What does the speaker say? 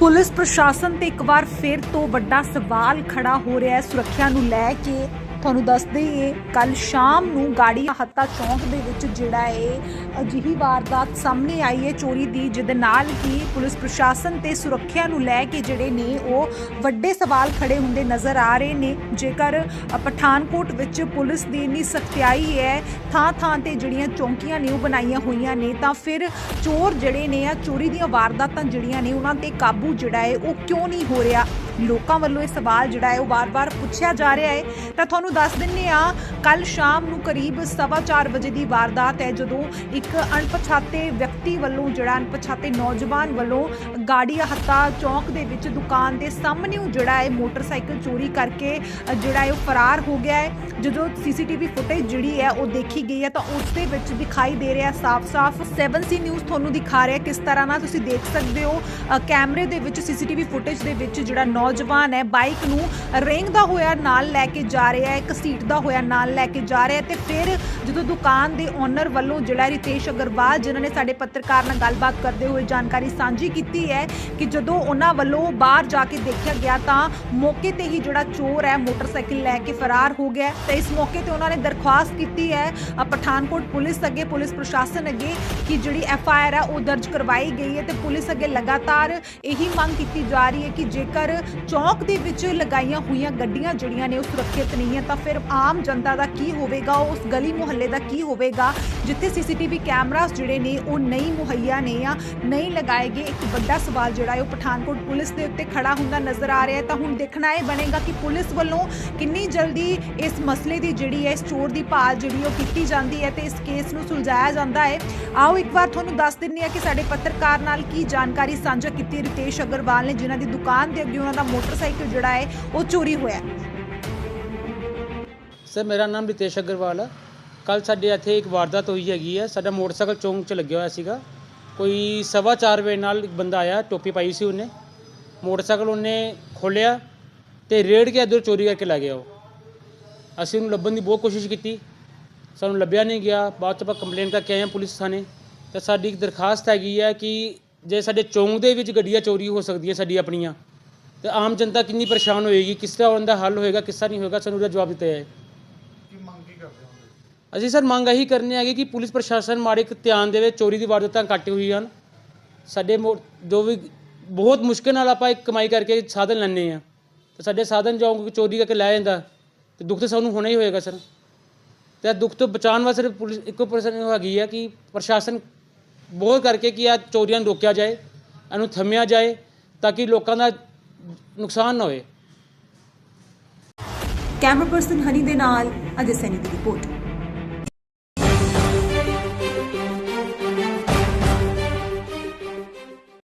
Police ਪ੍ਰਸ਼ਾਸਨ ਤੇ ਇੱਕ ਵਾਰ ਫਿਰ ਤੋਂ ਵੱਡਾ ਸਵਾਲ ਖੜਾ ਹੋ ਰਿਹਾ ਹੈ ਸੁਰੱਖਿਆ ਨੂੰ ਲੈ ਕੇ। ਤੁਹਾਨੂੰ ਦੱਸ ਦਈਏ ਕੱਲ ਸ਼ਾਮ ਨੂੰ ਗਾੜੀ ਹੱਤਾ ਚੌਂਕ ਦੇ ਵਿੱਚ ਜਿਹੜਾ ਹੈ ਅਜਿਹੀ ਵਾਰਦਾਤ ਸਾਹਮਣੇ ਆਈ ਹੈ ਚੋਰੀ ਦੀ, ਜਿਹਦੇ ਨਾਲ ਹੀ ਪੁਲਿਸ ਪ੍ਰਸ਼ਾਸਨ ਤੇ ਸੁਰੱਖਿਆ ਨੂੰ ਲੈ ਕੇ ਜਿਹੜੇ ਨੇ ਉਹ ਵੱਡੇ ਸਵਾਲ ਖੜੇ ਹੁੰਦੇ ਨਜ਼ਰ ਆ ਰਹੇ ਨੇ। ਜੇਕਰ ਪਠਾਨਕੋਟ ਵਿੱਚ ਪੁਲਿਸ ਦੀ ਇੰਨੀ ਸਖਤਿਆਈ ਹੈ ਥਾਂ ਥਾਂ ਤੇ ਜਿਹੜੀਆਂ ਚੌਂਕੀਆਂ ਨੇ ਉਹ ਬਣਾਈਆਂ ਹੋਈਆਂ ਨੇ, ਤਾਂ ਫਿਰ ਚੋਰ ਜਿਹੜੇ ਨੇ ਆ, ਚੋਰੀ ਦੀਆਂ ਵਾਰਦਾਤਾਂ ਜਿਹੜੀਆਂ ਨੇ ਉਹਨਾਂ ਤੇ ਕਾਬੂ ਜਿਹੜਾ ਹੈ ਉਹ ਕਿਉਂ ਨਹੀਂ ਹੋ ਰਿਹਾ? ਲੋਕਾਂ ਵੱਲੋਂ ਇਹ ਸਵਾਲ ਜਿਹੜਾ ਹੈ ਉਹ ਵਾਰ-ਵਾਰ ਪੁੱਛਿਆ ਜਾ ਰਿਹਾ ਹੈ। ਤਾਂ ਤੁਹਾਨੂੰ ਦੱਸ ਦਿੰਨੇ ਆ ਕੱਲ ਸ਼ਾਮ ਨੂੰ ਕਰੀਬ 4:30 ਵਜੇ ਦੀ ਵਾਰਦਾਤ ਹੈ, ਜਦੋਂ ਇੱਕ ਅਣਪਛਾਤੇ ਵਿਅਕਤੀ ਵੱਲੋਂ ਜਿਹੜਾ ਅਣਪਛਾਤੇ ਨੌਜਵਾਨ ਵੱਲੋਂ ਗਾੜੀ ਹੱਤਾ ਚੌਂਕ ਦੇ ਵਿੱਚ ਦੁਕਾਨ ਦੇ ਸਾਹਮਣੇ ਜਿਹੜਾ ਹੈ ਮੋਟਰਸਾਈਕਲ ਚੋਰੀ ਕਰਕੇ ਜਿਹੜਾ ਹੈ ਉਹ ਫਰਾਰ ਹੋ ਗਿਆ ਹੈ। ਜਦੋਂ ਸੀਸੀਟੀਵੀ ਫੁਟੇਜ ਜਿਹੜੀ ਹੈ ਉਹ ਦੇਖੀ ਗਈ ਹੈ, ਤਾਂ ਉਸ ਦੇ ਵਿੱਚ ਦਿਖਾਈ ਦੇ ਰਿਹਾ ਸਾਫ਼-ਸਾਫ਼ 7C ਨਿਊਜ਼ ਤੁਹਾਨੂੰ ਦਿਖਾ ਰਿਹਾ ਕਿਸ ਤਰ੍ਹਾਂ ਨਾਲ ਤੁਸੀਂ ਦੇਖ ਸਕਦੇ ਹੋ ਕੈਮਰੇ ਦੇ ਵਿੱਚ, ਸੀਸੀਟੀਵੀ ਫੁਟੇਜ ਦੇ ਵਿੱਚ ਜਿਹੜਾ ਨੌਜਵਾਨ ਹੈ ਬਾਈਕ ਨੂੰ ਰੇਂਗਦਾ ਹੋਇਆ ਨਾਲ ਲੈ ਕੇ ਜਾ ਰਿਹਾ ਹੈ ਘਸੀਟਦਾ ਹੋਇਆ ਨਾਲ ਲੈ ਕੇ ਜਾ ਰਿਹਾ ਹੈ ਤੇ ਫਿਰ ਜਦੋਂ ਦੁਕਾਨ ਦੇ ਓਨਰ ਵੱਲੋਂ ਜਿਹੜਾ ਰਿਤੇਸ਼ ਅਗਰਵਾਲ, ਜਿਨ੍ਹਾਂ ਨੇ ਸਾਡੇ ਪੱਤਰਕਾਰ ਨਾਲ ਗੱਲਬਾਤ ਕਰਦੇ ਹੋਏ ਜਾਣਕਾਰੀ ਸਾਂਝੀ ਕੀਤੀ ਹੈ ਕਿ ਜਦੋਂ ਉਹਨਾਂ ਵੱਲੋਂ ਬਾਹਰ ਜਾ ਕੇ ਦੇਖਿਆ ਗਿਆ ਤਾਂ ਮੌਕੇ ਤੇ ਹੀ ਜਿਹੜਾ ਚੋਰ ਹੈ, ਮੋਟਰਸਾਈਕਲ ਲੈ ਕੇ ਫਰਾਰ ਹੋ ਗਿਆ ਹੈ ਤੇ ਇਸ ਮੌਕੇ ਤੇ ਉਹਨਾਂ ਨੇ ਦਰਖਾਸਤ ਕੀਤੀ ਹੈ ਪਠਾਨਕੋਟ ਪੁਲਿਸ ਅੱਗੇ, ਪੁਲਿਸ ਪ੍ਰਸ਼ਾਸਨ ਅੱਗੇ ਕਿ ਜਿਹੜੀ ਐਫ ਆਈ ਆਰ ਹੈ ਉਹ ਦਰਜ ਕਰਵਾਈ ਗਈ ਹੈ ਤੇ ਪੁਲਿਸ ਅੱਗੇ ਲਗਾਤਾਰ ਇਹੀ ਮੰਗ ਕੀਤੀ ਜਾ ਰਹੀ ਹੈ ਕਿ ਜੇਕਰ ਚੌਕ ਦੇ ਵਿੱਚ ਲਗਾਈਆਂ ਹੋਈਆਂ ਗੱਡੀਆਂ ਜਿਹੜੀਆਂ ਨੇ ਉਹ ਸੁਰੱਖਿਅਤ ਨਹੀਂ ਹੈ, ਤਾਂ ਫਿਰ ਆਮ ਜਨਤਾ ਦਾ ਕੀ ਹੋਵੇਗਾ? ਉਸ ਗਲੀ ਮੁਹੱਲੇ ਦਾ ਕੀ ਹੋਵੇਗਾ? ਜਿੱਥੇ ਸੀਸੀਟੀਵੀ ਕੈਮਰਾਸ ਜਿਹੜੇ ਨੇ, ਉਹ ਨਹੀਂ ਮੁਹੱਈਆ ਨੇ ਆ ਨਹੀਂ ਲਗਾਏ ਗਏ, ਇੱਕ ਵੱਡਾ ਸਵਾਲ ਜਿਹੜਾ ਹੈ, ਉਹ ਪਠਾਨਕੋਟ ਪੁਲਿਸ ਦੇ ਉੱਤੇ ਖੜਾ ਹੁੰਦਾ ਨਜ਼ਰ ਆ ਰਿਹਾ ਹੈ। ਤਾਂ ਹੁਣ ਦੇਖਣਾ ਇਹ ਬਣੇਗਾ ਕਿ ਪੁਲਿਸ ਵੱਲੋਂ ਕਿੰਨੀ ਜਲਦੀ ਇਸ ਮਸਲੇ ਦੀ ਜਿਹੜੀ ਹੈ, ਇਸ ਚੋਰ ਦੀ ਭਾਲ ਜਿਹੜੀ ਉਹ ਕੀਤੀ ਜਾਂਦੀ ਹੈ ਤੇ ਇਸ ਕੇਸ ਨੂੰ ਸੁਲਝਾਇਆ ਜਾਂਦਾ ਹੈ। ਆਓ ਇੱਕ ਵਾਰ ਤੁਹਾਨੂੰ ਦੱਸ ਦਿੰਨੀ ਆ ਕਿ ਸਾਡੇ ਪੱਤਰਕਾਰ ਨਾਲ ਕੀ ਜਾਣਕਾਰੀ ਸਾਂਝਾ ਕੀਤੀ ਰਿਤੇਸ਼ ਅਗਰਵਾਲ ਨੇ, ਜਿਨ੍ਹਾਂ ਦੀ ਦੁਕਾਨ ਦੇ ਅੱਗੇ ਉਹਨਾਂ ਦਾ ਮੋਟਰਸਾਈਕਲ ਜਿਹੜਾ ਹੈ, ਉਹ ਚੋਰੀ ਹੋਇਆ ਸਰ, ਮੇਰਾ ਨਾਮ ਰਿਤੇਸ਼ ਅਗਰਵਾਲ ਹੈ ਕੱਲ ਸਾਡੇ ਇੱਥੇ ਇੱਕ ਵਾਰਦਾਤ ਹੋਈ ਹੈਗੀ ਹੈ ਸਾਡਾ ਮੋਟਰਸਾਈਕਲ ਚੌਂਕ 'ਚ ਲੱਗਿਆ ਹੋਇਆ ਸੀਗਾ। ਕੋਈ ਸਵਾ ਚਾਰ ਵਜੇ ਨਾਲ ਇੱਕ ਬੰਦਾ ਆਇਆ, ਟੋਪੀ ਪਾਈ ਸੀ ਉਹਨੇ। ਮੋਟਰਸਾਈਕਲ ਉਹਨੇ ਖੋਲਿਆ ਤੇ ਰੇੜ ਕੇ ਇੱਧਰ ਚੋਰੀ ਕਰਕੇ ਲੈ ਗਿਆ ਉਹ। ਅਸੀਂ ਉਹਨੂੰ ਲੱਭਣ ਦੀ ਬਹੁਤ ਕੋਸ਼ਿਸ਼ ਕੀਤੀ। ਸਾਨੂੰ ਲੱਭਿਆ ਨਹੀਂ ਗਿਆ। ਬਾਅਦ 'ਚ ਆਪਾਂ ਕੰਪਲੇਂਟ ਕਰਕੇ ਆਏ ਹਾਂ ਪੁਲਿਸ ਥਾਣੇ। ਤਾਂ ਸਾਡੀ ਇੱਕ ਦਰਖਾਸਤ ਹੈਗੀ ਹੈ ਕਿ ਜੇ ਸਾਡੇ ਚੌਂਕ ਦੇ ਵਿੱਚ ਗੱਡੀਆਂ ਚੋਰੀ ਹੋ ਸਕਦੀਆਂ ਸਾਡੀ ਆਪਣੀਆਂ ਤੇ ਆਮ ਜਨਤਾ ਕਿੰਨੀ ਪਰੇਸ਼ਾਨ ਹੋਏਗੀ? ਕਿਸ ਤਰ੍ਹਾਂ ਉਹਦਾ ਹੱਲ ਹੋਏਗਾ? ਕਿਸ ਤਰ੍ਹਾਂ ਨਹੀਂ ਹੋਏਗਾ? ਸਾਨੂੰ ਉਹਦਾ ਜਵਾਬ ਦਿੱਤਾ ਜਾਏ। ਅਸੀਂ ਸਰ ਮੰਗ ਇਹੀ ਕਰਨੇ ਹੈਗੇ ਕਿ ਪੁਲਿਸ ਪ੍ਰਸ਼ਾਸਨ ਮਾੜੇ ਇੱਕ ਧਿਆਨ ਦੇਵੇ ਚੋਰੀ ਦੀ ਵਾਰਦਾਤਾਂ ਘੱਟ ਹੋਈ ਹਨ ਸਾਡੇ ਮੋ- ਜੋ ਵੀ ਬਹੁਤ ਮੁਸ਼ਕਿਲ ਨਾਲ ਆਪਾਂ ਇੱਕ ਕਮਾਈ ਕਰਕੇ ਸਾਧਨ ਲੈਂਦੇ ਆ ਤੇ ਸਾਡੇ ਸਾਧਨ ਜੋ ਚੋਰੀ ਕਰਕੇ ਲੈ ਜਾਂਦਾ। ਤੇ ਦੁੱਖ ਤਾਂ ਸਾਨੂੰ ਹੋਣਾ ਹੀ ਹੋਏਗਾ ਸਰ। ਤੇ ਇਹ ਦੁੱਖ ਤੋਂ ਬਚਾਉਣ ਵਾਸਤੇ ਪੁਲਿਸ ਇੱਕੋ ਪਰਸਨ ਹੈਗੀ ਹੈ ਕਿ ਪ੍ਰਸ਼ਾਸਨ ਬਹੁਤ ਕਰਕੇ ਕਿ ਆ ਚੋਰੀਆਂ ਨੂੰ ਰੋਕਿਆ ਜਾਏ ਇਹਨੂੰ ਥੰਮਿਆ ਜਾਏ ਤਾਂ ਕਿ ਲੋਕਾਂ ਦਾ ਨੁਕਸਾਨ ਨਾ ਹੋਏ। ਕੈਮਰਾ ਪਰਸਨ ਹਨੀ ਦੇ ਨਾਲ ਅਜੇ ਸੈਨੀ ਦੀ ਰਿਪੋਰਟ।